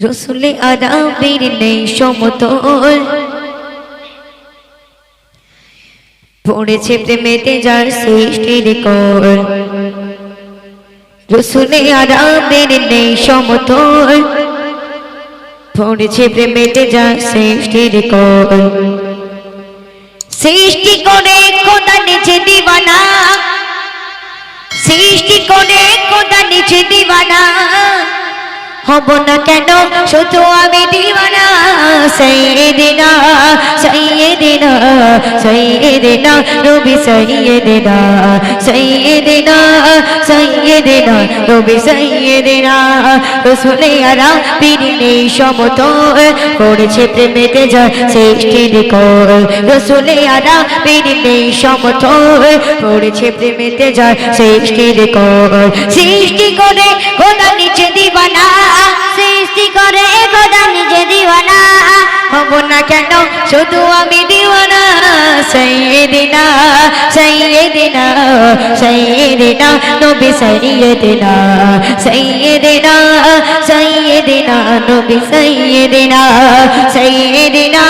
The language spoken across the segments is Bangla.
রসুলে আরামের নেই সমতল। পড়েছে প্রেমেতে যার সৃষ্টির কর রসুলে আরামের নেই সমতল। পড়েছে প্রেমেতে যার সৃষ্টির কর সৃষ্টি করে খোদা নিচে দিবানা। সৃষ্টি করে খোদা নিচে দিবানা। হব না কেন? শুধু আমি দিবানা সৈয়দিনা সেই সৈয়দিনা নবী সৈয়দিনা সৈয়দিনা সৈয়দিনা নবী সৈয়দিনা রসুলে আরা পিড়ি নেই সমতল করেছে প্রেমেতে যা সৃষ্টির কর রসুলে আরা পিড়ি নেই সমতল করেছে প্রেমেতে যা সৃষ্টির কর সৃষ্টি করে খোদা নিচে দিবানা সৃষ্টি করে খোদা নিজে দিওয়ানা হব না কেন শুধু আমি দিওয়ানা সৈয়দিনা সৈয়দিনা সৈয়দিনা নবী সৈয়দিনা সৈয়দিনা সৈয়দিনা নবী সৈয়দিনা সৈয়দিনা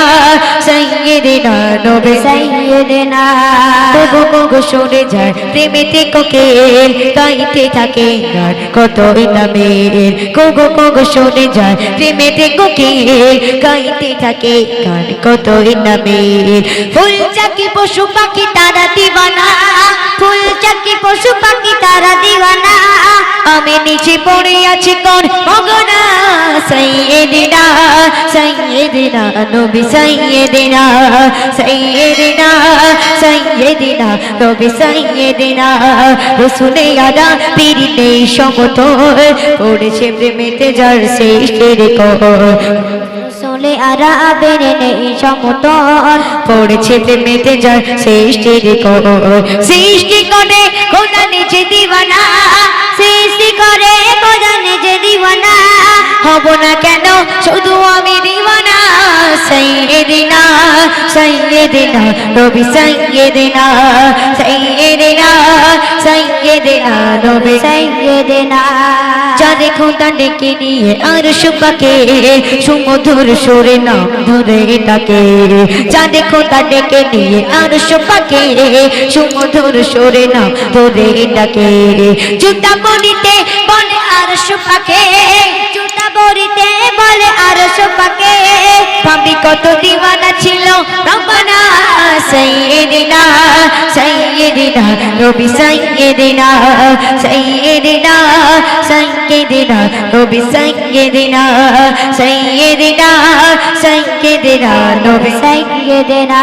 সরে যায়, প্রেমেতে কোকেল গাইতে থাকে গান কতই নামের ফুল চাকি পশু পাখি তারা দিবানা ফুল চাকি পশু পাখি তারা দিবানা নিচে পড়ে আছি কোন মগনা? সৈয়দিনা সৈয়দিনা নবী সৈয়দিনা সৈয়দিনা সৈয়দিনা নবী সৈয়দিনা রসুলে আদা পিড়ি নেই সমতল পড়েছে প্রেমেতে যার সৃষ্টির কর সোলে আরা বেড়ে নেই সমতল পড়েছে প্রেমেতে যার সৃষ্টির কর সৃষ্টি করে খোদা নিচে দিবানা হব না কেন? শুধু আমি দিবানা সৈয়দিনা সৈয়দিনা দিনা সৈয়দিনা দিনা সৈয়দিনা নবী সৈয়দিনা যারে খোদা ডেকে নিয়ে আর সুপাকে, সুমধুর সুরে নাম ধরে ডাকে। যারে খোদা ডেকে নিয়ে আর সুপাকে, সুমধুর সুরে নাম ধরে ডাকে। জুতা বলিতে বলে আর সুপাকে জুতা বড়িতে বলে আর সোপাকে। ভাবি কত দিওয়ানা ছিল রব্বানা সাইয়্যিদিনা সাইয়্যিদিনা নবী সাইয়্যিদিনা সাইয়্যিদিনা সাইয়্যিদিনা নবী সাইয়্যিদিনা সাইয়্যিদিনা সাইয়্যিদিনা নবী সৈয়দিনা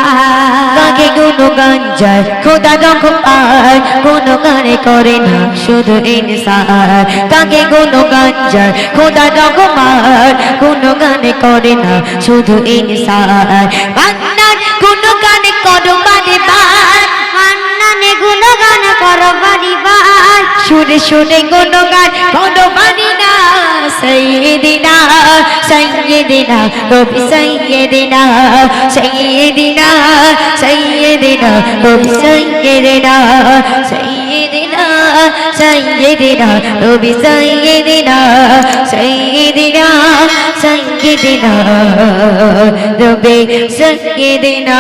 কাকে কোনো গান যায়, খোদা রকম আর কোনো গানে করে না শুধু ইনসার কাকে কোনো গান যায়, খোদা রকম আর কোনো গানে করে না শুধু ইনসার বান্নার কোনো গানে করো মানে বার হান্নানে গুণগান করো বাড়িবার সুরে সুরে কোনো গান করো মানে না সৈয়দিনা সৈয়দিনা নবী সৈয়দিনা সৈয়দিনা সৈয়দিনা নবী সৈয়দিনা সৈয়দিনা সৈয়দিনা নবী সৈয়দিনা সৈয়দিনা সৈয়দিনা নবী সৈয়দিনা।